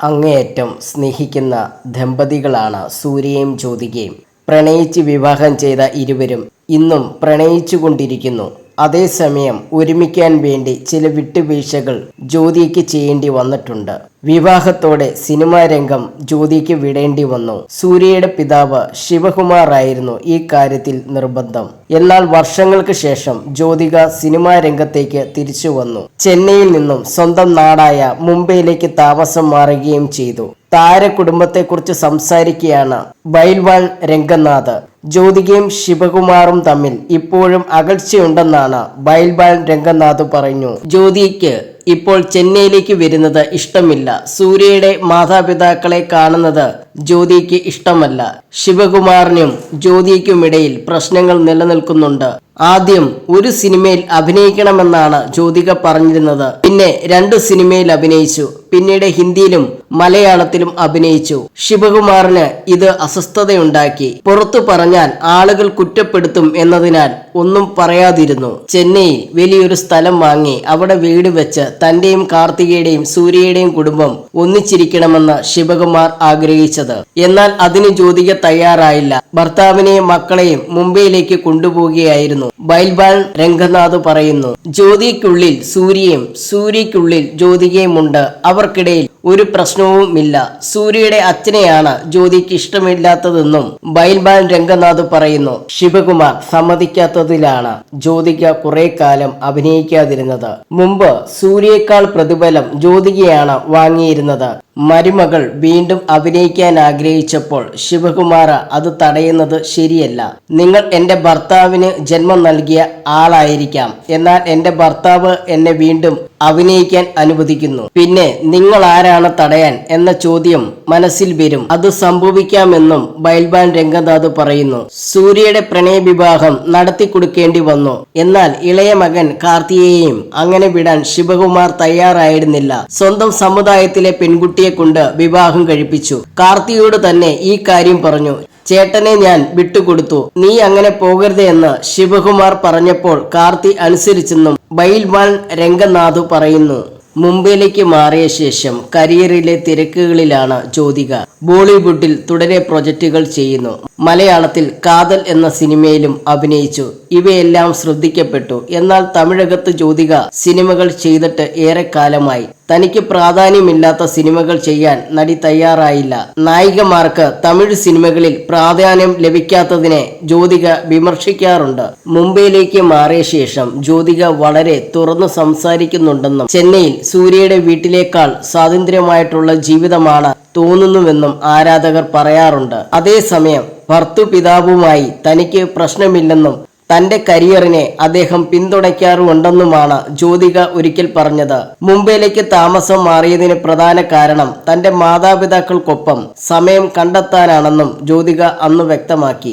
അങ്ങേയറ്റം സ്നേഹിക്കുന്ന ദമ്പതികളാണ് സൂര്യയും ജ്യോതികയും. പ്രണയിച്ച് വിവാഹം ചെയ്ത ഇരുവരും ഇന്നും പ്രണയിച്ചുകൊണ്ടിരിക്കുന്നു. അതേസമയം ഒരുമിക്കാൻ വേണ്ടി ചില വിട്ടുവീഴ്ചകൾ ജ്യോതിക്ക് ചെയ്യേണ്ടി വന്നിട്ടുണ്ട്. വിവാഹത്തോടെ സിനിമാ രംഗം ജ്യോതിക്ക് വിടേണ്ടി വന്നു. സൂര്യയുടെ പിതാവ് ശിവകുമാർ ആയിരുന്നു ഈ കാര്യത്തിൽ നിർബന്ധം. എന്നാൽ വർഷങ്ങൾക്ക് ശേഷം ജ്യോതിക സിനിമാ രംഗത്തേക്ക് തിരിച്ചു വന്നു. ചെന്നൈയിൽ നിന്നും സ്വന്തം നാടായ മുംബൈയിലേക്ക് താമസം മാറുകയും ചെയ്തു. താര കുടുംബത്തെക്കുറിച്ച് സംസാരിക്കുകയാണ് ബൈൽവാൾ രംഗനാഥ്. ജ്യോതികയും ശിവകുമാറും തമ്മിൽ ഇപ്പോഴും അകൽച്ചയുണ്ടെന്നാണ് ബൈൽബാൽ രംഗനാഥ് പറഞ്ഞു. ജ്യോതിക്ക് ഇപ്പോൾ ചെന്നൈയിലേക്ക് വരുന്നത് ഇഷ്ടമില്ല. സൂര്യയുടെ മാതാപിതാക്കളെ കാണുന്നത് ജ്യോതിക്ക് ഇഷ്ടമല്ല. ശിവകുമാറിനും ജ്യോതിക്കുമിടയിൽ പ്രശ്നങ്ങൾ നിലനിൽക്കുന്നുണ്ട്. ആദ്യം ഒരു സിനിമയിൽ അഭിനയിക്കണമെന്നാണ് ജ്യോതിക പറഞ്ഞിരുന്നത്. പിന്നെ രണ്ട് സിനിമയിൽ അഭിനയിച്ചു. പിന്നീട് ഹിന്ദിയിലും മലയാളത്തിലും അഭിനയിച്ചു. ശിവകുമാറിന് ഇത് അസ്വസ്ഥതയുണ്ടാക്കി. പുറത്തു പറഞ്ഞാൽ ആളുകൾ കുറ്റപ്പെടുത്തും എന്നതിനാൽ ഒന്നും പറയാതിരുന്നു. ചെന്നൈ വലിയൊരു സ്ഥലം വാങ്ങി അവിടെ വീട് വെച്ച് തന്റെയും കാർത്തികയുടെയും സൂര്യയുടെയും കുടുംബം ഒന്നിച്ചിരിക്കണമെന്ന് ശിവകുമാർ ആഗ്രഹിച്ചത്. എന്നാൽ അതിന് ജ്യോതിക തയ്യാറായില്ല. ഭർത്താവിനെയും മക്കളെയും മുംബൈയിലേക്ക് കൊണ്ടുപോവുകയായിരുന്നു. ബൈൽബാൻ രംഗനാഥ് പറയുന്നു ജ്യോതിക്കുള്ളിൽ സൂര്യയും സൂര്യക്കുള്ളിൽ ജ്യോതികയുമുണ്ട്. അവർക്കിടയിൽ ഒരു പ്രശ്നവുമില്ല. സൂര്യയുടെ അച്ഛനെയാണ് ജ്യോതിക്ക് ഇഷ്ടമില്ലാത്തതെന്നും ബൈൽബാൻ രംഗനാഥ് പറയുന്നു. ശിവകുമാർ സമ്മതിക്കാത്തതിലാണ് ജ്യോതിക കുറെ കാലം അഭിനയിക്കാതിരുന്നത്. മുമ്പ് സൂര്യയേക്കാൾ പ്രതിഫലം ജ്യോതികയാണ് വാങ്ങിയിരുന്നത്. മരുമകൾ വീണ്ടും അഭിനയിക്കാൻ ആഗ്രഹിച്ചപ്പോൾ ശിവകുമാർ അത് തടയുന്നത് ശരിയല്ല. നിങ്ങൾ എന്റെ ഭർത്താവിന് ജന്മം നൽകിയ ആളായിരിക്കാം. എന്നാൽ എന്റെ ഭർത്താവ് എന്നെ വീണ്ടും അഭിനയിക്കാൻ അനുവദിക്കുന്നു. പിന്നെ നിങ്ങൾ ആരാണ് തടയാൻ? എന്ന ചോദ്യം മനസ്സിൽ വരും. അത് സംഭവിക്കാമെന്നും ബൈൽബാൻ രംഗനാഥ് പറയുന്നു. സൂര്യയുടെ പ്രണയവിവാഹം നടത്തി കൊടുക്കേണ്ടി വന്നു. എന്നാൽ ഇളയ മകൻ കാർത്തിയെയും അങ്ങനെ വിടാൻ ശിവകുമാർ തയ്യാറായിരുന്നില്ല. സ്വന്തം സമുദായത്തിലെ പെൺകുട്ടിയെ കൊണ്ട് വിവാഹം കഴിപ്പിച്ചു. കാർത്തിയോട് തന്നെ ഈ കാര്യം പറഞ്ഞു. ചേട്ടനെ ഞാൻ വിട്ടുകൊടുത്തു. നീ അങ്ങനെ പോകരുത് എന്ന് ശിവകുമാർ പറഞ്ഞപ്പോൾ കാർത്തി അനുസരിച്ചെന്നും ബൈൽവാൻ രംഗനാഥ് പറയുന്നു. മുംബൈയിലേക്ക് മാറിയ ശേഷം കരിയറിലെ തിരക്കുകളിലാണ് ജ്യോതിക. ബോളിവുഡിൽ തുടരെ പ്രൊജക്റ്റുകൾ ചെയ്യുന്നു. മലയാളത്തിൽ കാതൽ എന്ന സിനിമയിലും അഭിനയിച്ചു. ഇവയെല്ലാം ശ്രദ്ധിക്കപ്പെട്ടു. എന്നാൽ തമിഴകത്ത് ജ്യോതിക സിനിമകൾ ചെയ്തിട്ട് ഏറെക്കാലമായി. തനിക്ക് പ്രാധാന്യമില്ലാത്ത സിനിമകൾ ചെയ്യാൻ നടി തയ്യാറായില്ല. നായികമാർക്ക് തമിഴ് സിനിമകളിൽ പ്രാധാന്യം ലഭിക്കാത്തതിനെ ജ്യോതിക വിമർശിക്കാറുണ്ട്. മുംബൈയിലേക്ക് മാറിയ ശേഷം ജ്യോതിക വളരെ തുറന്നു സംസാരിക്കുന്നുണ്ടെന്നും ചെന്നൈയിൽ സൂര്യയുടെ വീട്ടിലേക്കാൾ സ്വാതന്ത്ര്യമായിട്ടുള്ള ജീവിതമാണ് തോന്നുന്നുവെന്നും ആരാധകർ പറയാറുണ്ട്. അതേസമയം ഭർത്തു പിതാവുമായി തനിക്ക് പ്രശ്നമില്ലെന്നും തന്റെ കരിയറിനെ അദ്ദേഹം പിന്തുണയ്ക്കാറുണ്ടെന്നുമാണ് ജ്യോതിക ഒരിക്കൽ പറഞ്ഞത്. മുംബൈയിലേക്ക് താമസം മാറിയതിന് പ്രധാന കാരണം തന്റെ മാതാപിതാക്കൾക്കൊപ്പം സമയം കണ്ടെത്താനാണെന്നും ജ്യോതിക അന്ന് വ്യക്തമാക്കി.